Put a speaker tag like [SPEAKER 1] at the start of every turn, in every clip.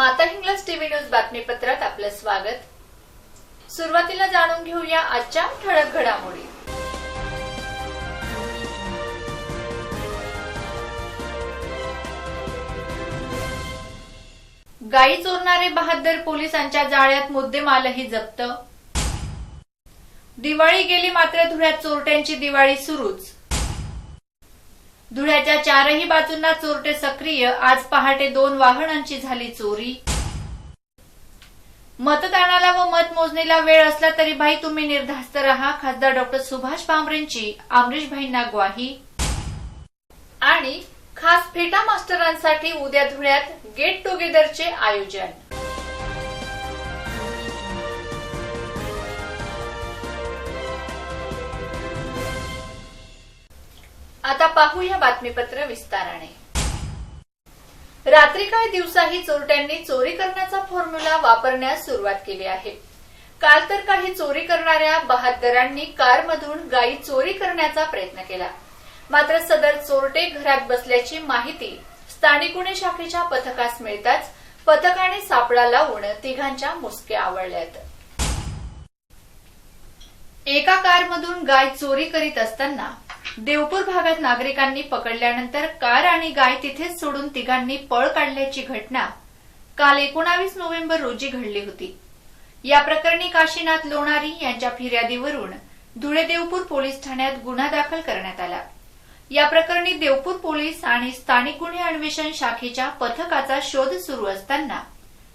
[SPEAKER 1] माता हिंग्लस TV news बातमीपत्रात आपलं स्वागत. सुरुवातीला जाणून घेऊया आजच्या ठळक घडामोडी. गायी चोरणारे बहादर पोलिसांच्या जाळ्यात मुद्देमालही जप्त. दिवाळी गेली मात्र धुळ्यात चोरट्यांची दिवाळी सुरूच. धुळ्याच्या चारही बाजूंना चोरटे सक्रिय आज पहाटे दोन वाहनांची झाली चोरी. मतदानाला व मतमोजणीला वेळ असला तरी भाई तुम्ही निर्धास्त रहा खासदार डॉक्टर सुभाष भामरेंची अमरीशभाईंना ग्वाही. आणि खास फेटा मास्टरांसाठी उद्या धुळ्यात गेट टुगेदरचे आयोजन. आता पाहूया बातमीपत्र विस्ताराने. रात्री काय दिवसाही चोरट्यांनी चोरी करण्याचा फॉर्म्युला वापरण्यास सुरुवात केली आहे. काल तर काही चोरी करणाऱ्या बहादरांनी कारमधून गायी चोरी करण्याचा प्रयत्न केला. मात्र सदर चोरटे घरात बसल्याची माहिती स्थानिक गुन्हे शाखेच्या पथकास मिळताच पथकाने सापळा लावून तिघांच्या मुसक्या आवळल्यात. एका कारमधून गाय चोरी करीत असताना देवपूर भागात नागरिकांनी पकडल्यानंतर कार आणि गाय तिथेच सोडून तिघांनी पळ काढल्याची घटना काल एकोणावीस नोव्हेंबर रोजी घडली होती. या प्रकरणी काशीनाथ लोणारी यांच्या फिर्यादीवरून धुळे देवपूर पोलीस ठाण्यात गुन्हा दाखल करण्यात आला. या प्रकरणी देवपूर पोलीस आणि स्थानिक गुन्हे अन्वेषण शाखेच्या पथकाचा शोध सुरू असताना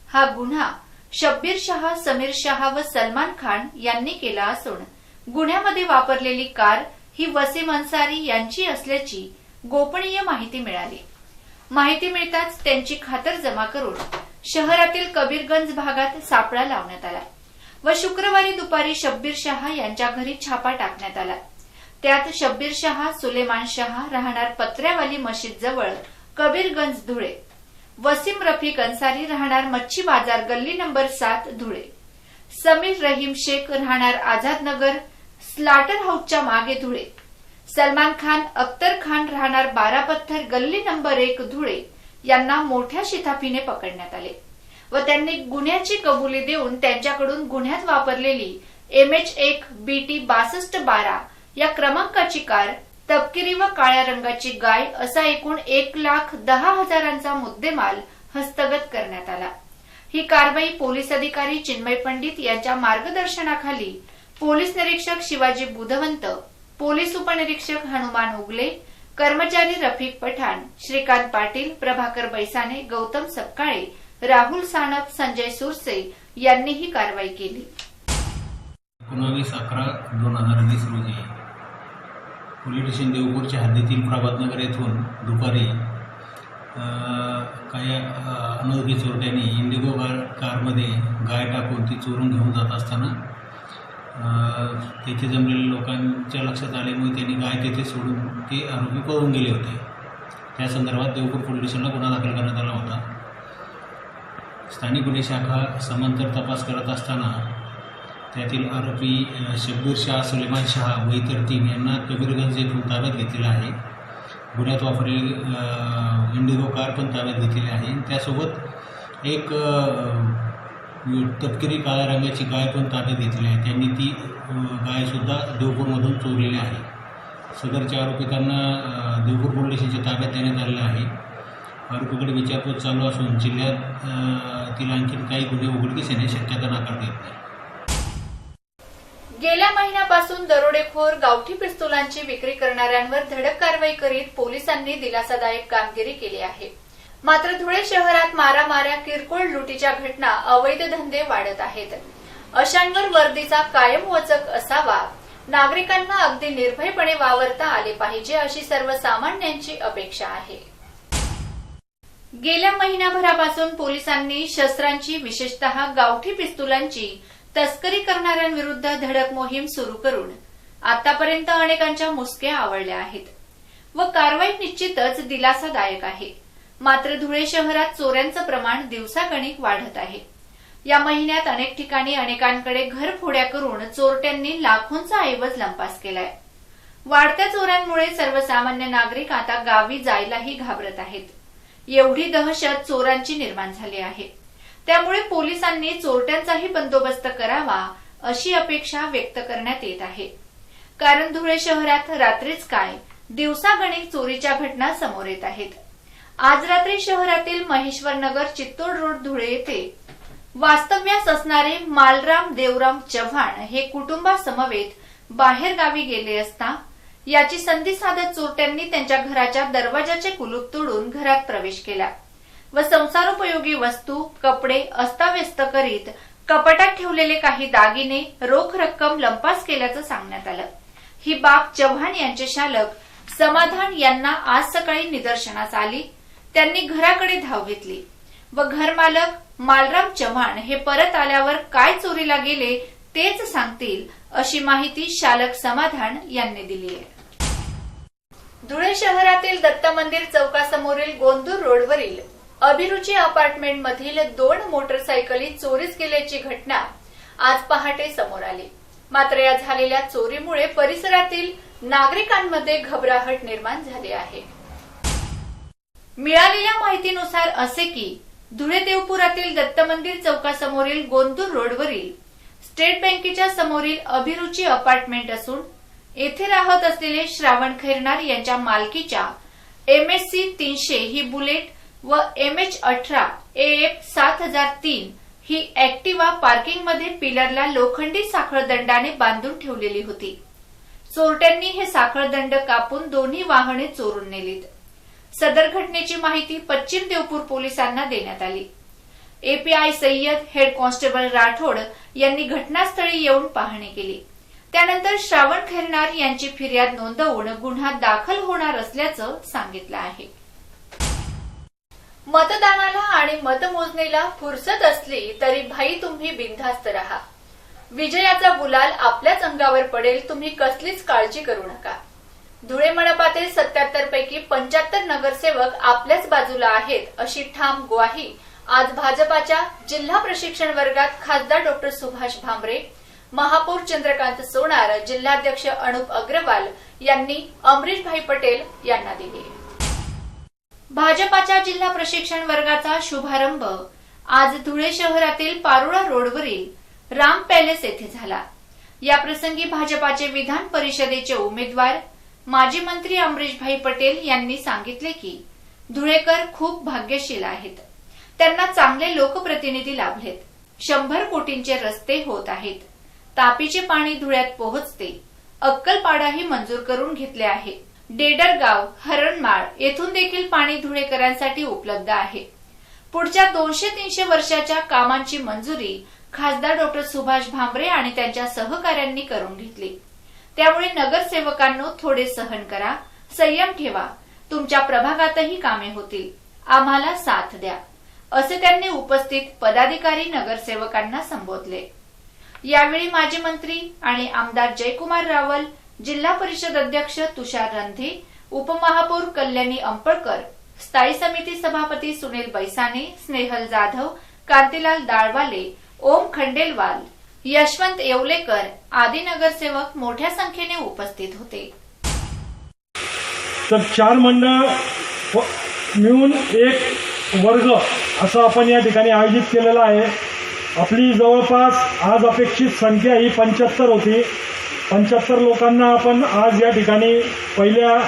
[SPEAKER 1] हा गुन्हा शब्बीर शहा समीर शहा व सलमान खान यांनी केला असून गुन्ह्यामध्ये वापरलेली कार ही वसीम अन्सारी यांची असल्याची गोपनीय माहिती मिळाली. माहिती मिळताच त्यांची खातर जमा करून शहरातील कबीरगंज भागात सापळा लावण्यात आला व शुक्रवारी दुपारी शब्बीर शहा यांच्या घरी छापा टाकण्यात आला. त्यात शब्बीर शहा सुलेमान शहा राहणार पत्र्यावाली मशीद जवळ कबीरगंज धुळे. वसीम रफिक अन्सारी राहणार मच्छी बाजार गल्ली नंबर सात धुळे. समीर रहीम शेख राहणार आझादनगर स्लाटर हाऊसच्या मागे धुळे. सलमान खान अख्तर खान राहणार बारा पत्थर गल्ली नंबर एक धुळे यांना मोठ्या शिताफीने पकडण्यात आले. व त्यांनी गुन्ह्याची कबुली देऊन त्यांच्याकडून गुन्ह्यात वापरलेली एमएच एक बीटी बासष्ट बारा या क्रमांकाची कार तपकिरी व काळ्या रंगाची गाय असा एकूण एक लाख दहा हजारांचा मुद्देमाल हस्तगत करण्यात आला. ही कारवाई पोलीस अधिकारी चिन्मय पंडित यांच्या मार्गदर्शनाखाली पोलीस निरीक्षक शिवाजी बुधवंत पोलीस उपनिरीक्षक हनुमान उगले कर्मचारी रफिक पठाण श्रीकांत पाटील प्रभाकर बैसाने गौतम सपकाळे राहुल सानप संजय सुरसे यांनी ही कारवाई केली.
[SPEAKER 2] एकोणावीस अकरा दोन हजार वीस रोजी पोलीस स्टेशन देवपूरच्या हद्दीतील प्रभातनगर येथून दुपारी काही अनोळखी चोरट्यांनी इंडिगो कार कारमध्ये गाय टाकून ती चोरून घेऊन जात असताना तेथे जमलेल्या लोकांच्या लक्षात आल्यामुळे त्यांनी गाय तेथे सोडून ते आरोपी पळून गेले होते. त्या संदर्भात देवपूर पोलीस स्टेशनला गुन्हा दाखल करण्यात आला होता. स्थानिक गुन्हे शाखा समांतर तपास करत असताना त्यातील आरोपी शब्बीर शाह सुलेमान शहा व इतर तीन यांना कबीरगंज येथून ताब्यात घेतलेला आहे. गुन्ह्यात वापरलेली इंडिगो कार पण ताब्यात घेतलेली आहे. त्यासोबत एक तपकिरी काळ्या रंगाची गाय पण ताब्यात घेतली आहे. त्यांनी ती गायसुद्धा देवपूरमधून चोरलेली आहे. सदरच्या आरोपितांना देवपूर पोलीस स्टेशनच्या ताब्यात देण्यात आलेलं आहे. आरोपीकडे विचारपूस चालू असून जिल्ह्यात तिला आणखी काही गुन्हे उघडकीस येणे शक्यता नाकारता येत नाही.
[SPEAKER 1] गेल्या महिन्यापासून दरोडेखोर गावठी पिस्तुलांची विक्री करणाऱ्यांवर धडक कारवाई करीत पोलिसांनी दिलासादायक कामगिरी केली आहे. मात्र धुळे शहरात मारामाऱ्या किरकोळ लुटीच्या घटना अवैध धंदे वाढत आहेत. अशांवर वर्दीचा कायम वचक असावा. नागरिकांना अगदी निर्भयपणे वावरता आले पाहिजे अशी सर्वसामान्यांची अपेक्षा आहे. गेल्या महिन्याभरापासून पोलिसांनी शस्त्रांची विशेषतः गावठी पिस्तुलांची तस्करी करणाऱ्यांविरुद्ध धडक मोहीम सुरू करून आतापर्यंत अनेकांच्या मुसक्या आवडल्या आहेत. व कारवाई निश्चितच दिलासादायक आहे. मात्र धुळे शहरात चोऱ्यांचं प्रमाण दिवसागणिक वाढत आहे. या महिन्यात अनेक ठिकाणी अनेकांकडे घरफोड्या करून चोरट्यांनी लाखोंचा ऐवज लंपास केलाय. वाढत्या चोऱ्यांमुळे सर्वसामान्य नागरिक आता गावी जायलाही घाबरत आहेत. एवढी दहशत चोरांची निर्माण झाली आहे. त्यामुळे पोलिसांनी चोरट्यांचाही बंदोबस्त करावा अशी अपेक्षा व्यक्त करण्यात येत आहे. कारण धुळे शहरात रात्रीच काय दिवसागणिक चोरीच्या घटना समोर येत आहेत. आज रात्री शहरातील महेश्वर नगर चित्तोड रोड धुळे येथे वास्तव्यास असणारे मालराम देवराम चव्हाण हे कुटुंबासमवेत बाहेर गावी गेले असता याची संधी साधत चोरट्यांनी त्यांच्या घराच्या दरवाजाचे कुलूप तोडून घरात प्रवेश केला व संसारोपयोगी वस्तू कपडे अस्ताव्यस्त करीत कपाटात ठेवलेले काही दागिने रोख रक्कम लंपास केल्याचं सांगण्यात आलं. ही बाब चव्हाण यांचे शालक समाधान यांना आज सकाळी निदर्शनास आली. त्यांनी घराकडे धाव घेतली व घरमालक मालराम चव्हाण हे परत आल्यावर काय चोरीला गेले तेच सांगतील अशी माहिती शालक समाधान यांनी दिली आहे. धुळे शहरातील दत्त मंदिर चौकासमोरील गोंदूर रोडवरील अभिरुची अपार्टमेंट मधील दोन मोटरसायकली चोरीस गेल्याची घटना आज पहाटे समोर आली. मात्र या झालेल्या चोरीमुळे परिसरातील नागरिकांमध्ये घबराहट निर्माण झाली आहे. मिळालेल्या माहितीनुसार असे की धुळे देवपुरातील दत्त मंदिर चौकासमोरील गोंदूर रोडवरील स्टेट बँकेच्या समोरील अभिरुची अपार्टमेंट असून येथे राहत असलेले श्रावण खैरनार यांच्या मालकीच्या एम एच सी तीनशे ही बुलेट व एम एच अठरा ए एफ सात हजार तीन ही अॅक्टिवा पार्किंगमध्ये पिलरला लोखंडी साखळदंडाने बांधून ठेवलेली होती. चोरट्यांनी हे साखळदंड कापून दोन्ही वाहने चोरून नेलीत. सदर घटनेची माहिती पश्चिम देवपूर पोलिसांना देण्यात आली. API Sayyad head constable Rathod यांनी घटनास्थळी येऊन पाहणी केली. त्यानंतर श्रावण खैरनार यांची फिर्याद नोंदवून गुन्हा दाखल होणार असल्याचं सांगितलं आहे. मतदानाला आणि मतमोजणीला फुरसत असली तरी भाई तुम्ही बिनधास्त राहा. विजयाचा गुलाल आपल्याच अंगावर पडेल तुम्ही कसलीच काळजी करू नका. धुळे मनपातील सत्याहत्तर पैकी पंच्याहत्तर नगरसेवक आपल्याच बाजूला आहेत अशी ठाम ग्वाही आज भाजपाच्या जिल्हा प्रशिक्षण वर्गात खासदार डॉक्टर सुभाष भामरे महापौर चंद्रकांत सोनार जिल्हाध्यक्ष अनुप अग्रवाल यांनी अमरीशभाई पटेल यांना दिली. भाजपाच्या जिल्हा प्रशिक्षण वर्गाचा शुभारंभ आज धुळे शहरातील पारोळा रोडवरील राम पॅलेस येथे झाला. याप्रसंगी भाजपाचे विधान परिषदेचे उमेदवार माजी मंत्री अमरीशभाई पटेल यांनी सांगितले की धुळेकर खूप भाग्यशील आहेत. त्यांना चांगले लोकप्रतिनिधी लाभलेत. शंभर कोटींचे रस्ते होत आहेत. तापीचे पाणी धुळ्यात पोहोचते. अक्कलपाडाही मंजूर करून घेतले आहे. डेडरगाव हरणमाळ येथून देखील पाणी धुळेकरांसाठी उपलब्ध आहे. पुढच्या दोनशे तीनशे वर्षाच्या कामांची मंजुरी खासदार डॉक्टर सुभाष भामरे आणि त्यांच्या सहकाऱ्यांनी करून घेतली. त्यामुळे नगरसेवकांनो थोडे सहन करा संयम ठेवा तुमच्या प्रभागातही कामे होतील आम्हाला साथ द्या असे त्यांनी उपस्थित पदाधिकारी नगरसेवकांना संबोधले. यावेळी माजी मंत्री आणि आमदार जयकुमार रावल जिल्हा परिषद अध्यक्ष तुषार रंधे उपमहापौर कल्याणी अंपळकर स्थायी समिती सभापती सुनील बैसाने स्नेहल जाधव कांतीलाल दाळवाले ओम खंडेलवाल यशवंत येवलेकर आदी नगरसेवक मोठ्या संख्येने उपस्थित होते.
[SPEAKER 3] तर चार मंडळ मिळून एक वर्ग असं आपण या ठिकाणी आयोजित केलेलं आहे. आपली जवळपास आज अपेक्षित संख्या ही पंच्याहत्तर होती. पंच्याहत्तर लोकांना आपण आज या ठिकाणी पहिल्या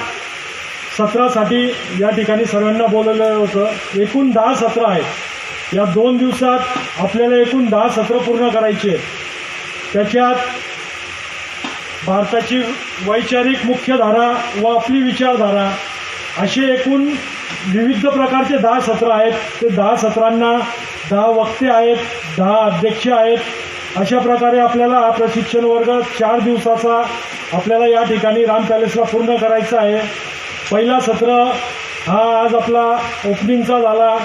[SPEAKER 3] सत्रासाठी या ठिकाणी सर्वांना बोलवलं होतं. एकूण दहा सत्र आहेत. या दोन दिवसात आपल्याला एकूण दहा सत्र पूर्ण करायची आहेत. त्याच्यात भारताची वैचारिक मुख्यधारा व आपली विचारधारा असे एकूण विविध प्रकारचे दहा सत्र आहेत. ते दहा सत्रांना दहा वक्ते आहेत दहा अध्यक्ष आहेत. अशा प्रकारे आपल्याला हा प्रशिक्षण वर्ग चार दिवसाचा आपल्याला या ठिकाणी राम पॅलेसला पूर्ण करायचा आहे. पहिला सत्र हा आज आपला ओपनिंगचा झाला.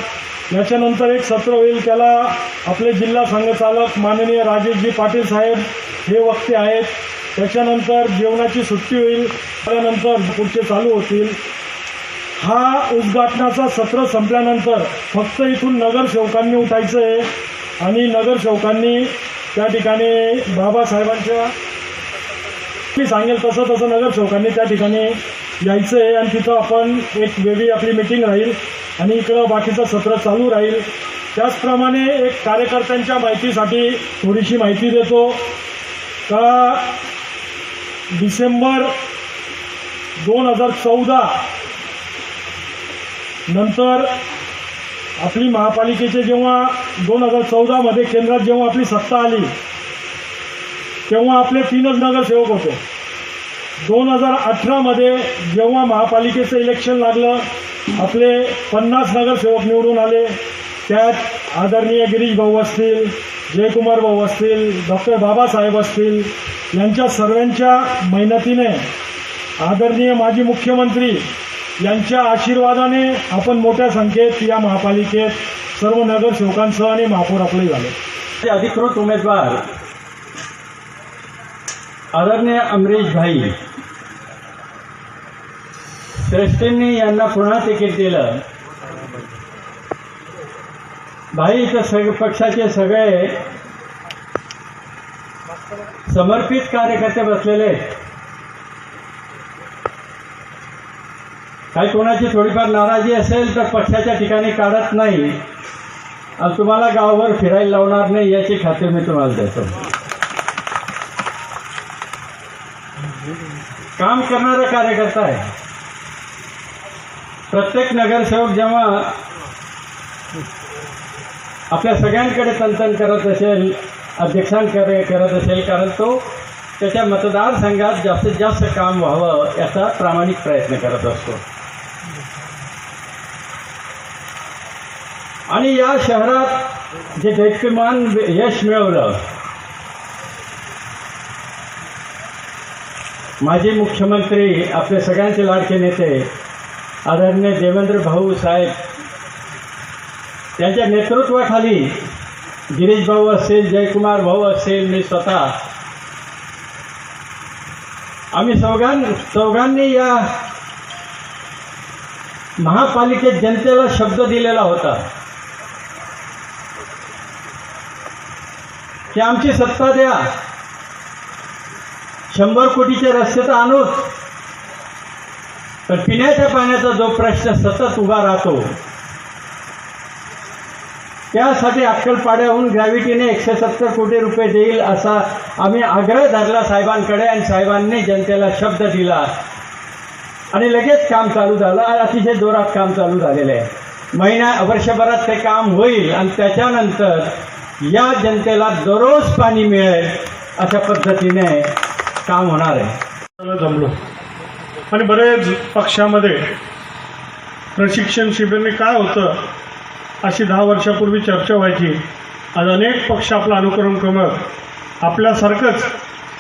[SPEAKER 3] याच्यानंतर एक सत्र होईल त्याला आपले जिल्हा संघचालक माननीय राजेशजी पाटील साहेब हे वक्ते आहेत. त्याच्यानंतर जेवणाची सुट्टी होईल त्यानंतर पुढचे चालू होतील. हा उद्घाटनाचा सत्र संपल्यानंतर फक्त इथून नगरसेवकांनी उठायचं आहे. आणि नगरसेवकांनी त्या ठिकाणी बाबासाहेबांच्या मी सांगेल तसं तसं नगरसेवकांनी त्या ठिकाणी यायचं आहे. आणि तिथं आपण एक वेगळी आपली मिटिंग राहील.
[SPEAKER 4] आणि इकडं बाकीचं सत्र चालू राहील. त्याचप्रमाणे एक कार्यकर्त्यांच्या माहितीसाठी थोडीशी माहिती देतो. का डिसेंबर दोन हजार चौदा नंतर आपली महापालिकेचे जेव्हा दोन हजार चौदामध्ये केंद्रात जेव्हा आपली सत्ता आली तेव्हा आपले तीनच नगरसेवक होते. दोन हजार अठरामध्ये जेव्हा महापालिकेचं इलेक्शन लागलं आपले पन्नास नगरसेवक निवडून आले. त्यात आदरणीय गिरीश भाऊ असतील जयकुमार भाऊ असतील डॉक्टर बाबासाहेब असतील यांच्या सर्वांच्या मेहनतीने आदरणीय माजी मुख्यमंत्री यांच्या आशीर्वादाने आपण मोठ्या संख्येत या महापालिकेत सर्व नगरसेवकांसह आणि महापौर आपले झाले.
[SPEAKER 5] ते अधिकृत उमेदवार आदरणीय अमरीश भाई श्रेष्ठींनी यांना पुन्हा तिकीट दिलं. भाई इथं सग पक्षाचे सगळे समर्पित कार्यकर्ते बसलेले आहेत. काही कोणाची थोडीफार नाराजी असेल तर पक्षाच्या ठिकाणी काढत नाही. आणि तुम्हाला गावभर फिरायला लावणार नाही याची खात्री मी तुम्हाला देतो. काम करणारा कार्यकर्ता आहे. प्रत्येक नगरसेवक जेव्हा आपल्या सगळ्यांकडे तंतन करत असेल अध्यक्षांकडे करत असेल कारण तो त्याच्या मतदारसंघात जास्तीत जास्त काम व्हावं याचा प्रामाणिक प्रयत्न करत असतो. आणि या शहरात जे दैत्यमान यश मिळवलं माजी मुख्यमंत्री आपले सगळ्यांचे लाडके नेते आदरणीय देवेंद्र भाऊ साहेब त्यांच्या नेतृत्वाखाली गिरीश भाऊ असतील जयकुमार भाऊ असतील मी स्वतः. आम्ही चौघां चौघांनी या महापालिकेत जनतेला शब्द दिलेला होता की आमची सत्ता द्या. शंभर कोटीचे रस्ते तर आणूच. तर पिण्याच्या पाण्याचा जो प्रश्न सतत उभा राहतो त्यासाठी अक्कलपाड्याहून ग्रॅव्हिटीने एकशे सत्तर कोटी रुपये देईल असा आम्ही आग्रह धरला साहेबांकडे आणि साहेबांनी जनतेला शब्द दिला. आणि लगेच काम चालू झालं. आणि अतिशय जोरात काम चालू झालेलं आहे. महिन्या वर्षभरात ते काम होईल आणि त्याच्यानंतर या जनतेला दररोज पाणी मिळेल अशा पद्धतीने काम होणार आहे.
[SPEAKER 4] जमलो. आणि बरेच पक्षामध्ये प्रशिक्षण शिबिरने काय होतं अशी दहा वर्षापूर्वी चर्चा व्हायची. आज अनेक पक्ष आपलं अनुकरण करत आपल्यासारखंच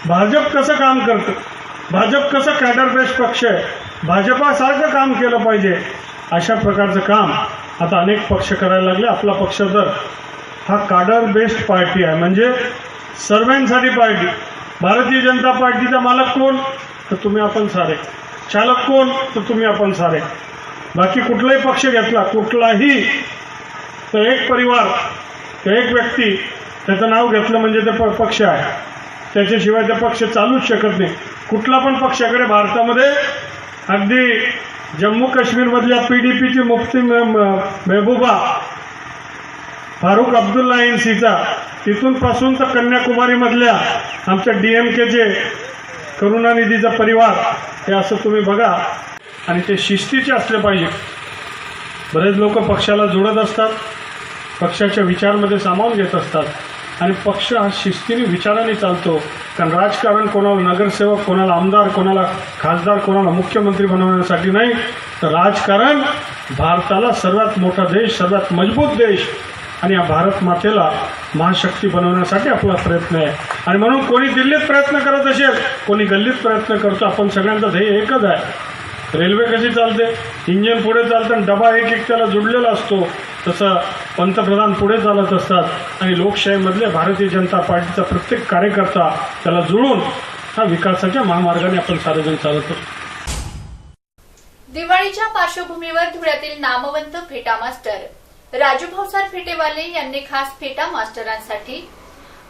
[SPEAKER 4] भाजप कसं काम करतं? भाजप कसं कॅडर बेस्ट पक्ष आहे? भाजपासारखं काम केलं पाहिजे. अशा प्रकारचं काम आता अनेक पक्ष करायला लागले. आपला पक्ष तर हा काडर बेस्ड पार्टी आहे म्हणजे सर्वांसाठी पार्टी. भारतीय जनता पार्टीचा मालक कोण? तर तुम्ही आपण सारे. चालक कोण? तर तुम्ही आपण सारे. बाकी कुठलाही पक्ष घेतला कुठलाही तर एक परिवार तर एक व्यक्ती त्याचं नाव घेतलं म्हणजे ते प पक्ष आहे. त्याच्याशिवाय ते पक्ष चालूच शकत नाही. कुठला पण पक्षाकडे भारतामध्ये अगदी जम्मू काश्मीरमधल्या पी डी पीची मुफ्ती मे- मेहबूबा फारुख अब्दुल्ला एनसीचा तिथून पासून तर कन्याकुमारीमधल्या आमच्या डी एम केचे करुणानिधीचा परिवार हे असं तुम्ही बघा. आणि ते शिस्तीचे असले पाहिजे. बरेच लोक पक्षाला जोडत असतात. पक्षाच्या विचारमध्ये सामावून घेत असतात. आणि पक्ष हा शिस्तीने विचाराने चालतो. कारण राजकारण कोणाला नगरसेवक कोणाला आमदार कोणाला खासदार कोणाला मुख्यमंत्री बनवण्यासाठी नाही. तर राजकारण भारताला सर्वात मोठा देश सर्वात मजबूत देश. आणि या भारत मातेला महाशक्ती बनवण्यासाठी आपला प्रयत्न आहे. आणि म्हणून कोणी दिल्लीत प्रयत्न करत असेल कोणी गल्लीत प्रयत्न करतो आपण सगळ्यांचं ध्येय एकच आहे. रेल्वे कशी चालते? इंजिन पुढे चालतं आणि डबा एक एक त्याला जुडलेला असतो. तसं पंतप्रधान पुढे चालत असतात. आणि लोकशाहीमधले भारतीय जनता पार्टीचा प्रत्येक कार्यकर्ता त्याला जुळून हा विकासाच्या महामार्गाने आपण सार्वजनिक चालतो
[SPEAKER 1] दिवाळीच्या पार्श्वभूमीवर धुळ्यातील नामवंत फेटा मास्टर राजू भाऊसार फेटेवाले यांनी खास फेटा मास्टरांसाठी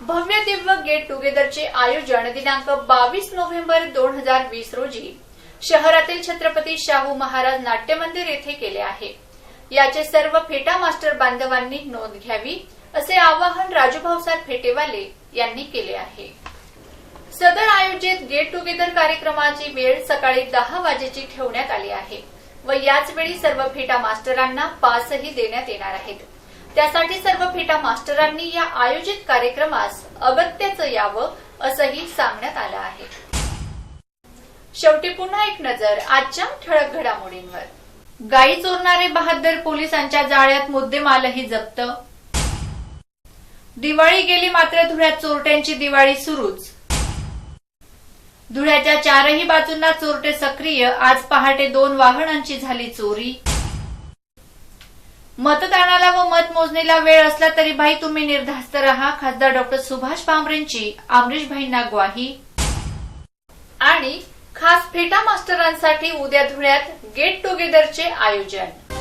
[SPEAKER 1] भव्य दिव्य गेट टुगेदरचे आयोजन दिनांक बावीस नोव्हेंबर दोन हजार वीस रोजी शहरातील छत्रपती शाहू महाराज नाट्य मंदिर येथे केले आहे. याचे सर्व फेटा मास्टर बांधवांनी नोंद घ्यावी असे आवाहन राजूभाऊसार फेटेवाले यांनी केले आहे. सदर आयोजित गेट टुगेदर कार्यक्रमाची वेळ सकाळी दहा वाजेची ठेवण्यात आली आहे. व याचवेळी सर्व फेटा मास्टरांना पासही देण्यात येणार आहेत. त्यासाठी सर्व फेटा मास्टरांनी या आयोजित कार्यक्रमास अगत्याचं यावं असंही सांगण्यात आलं आहे. शेवटी पुन्हा एक नजर आजच्या ठळक घडामोडींवर. गाई चोरणारे बहादर पोलिसांच्या जाळ्यात मुद्देमालही जप्त. दिवाळी गेली मात्र धुळ्यात चोरट्यांची दिवाळी सुरूच. धुळ्याच्या चारही बाजूंना चोरटे सक्रिय. आज पहाटे दोन वाहनांची झाली चोरी. मतदानाला व मतमोजणीला वेळ असला तरी भाई तुम्ही निर्धास्त रहा. खासदार डॉक्टर सुभाष भामरेंची अमरीश भाईंना ग्वाही. आणि खास फेटा मास्टरांसाठी उद्या धुळ्यात गेट टुगेदरचे आयोजन.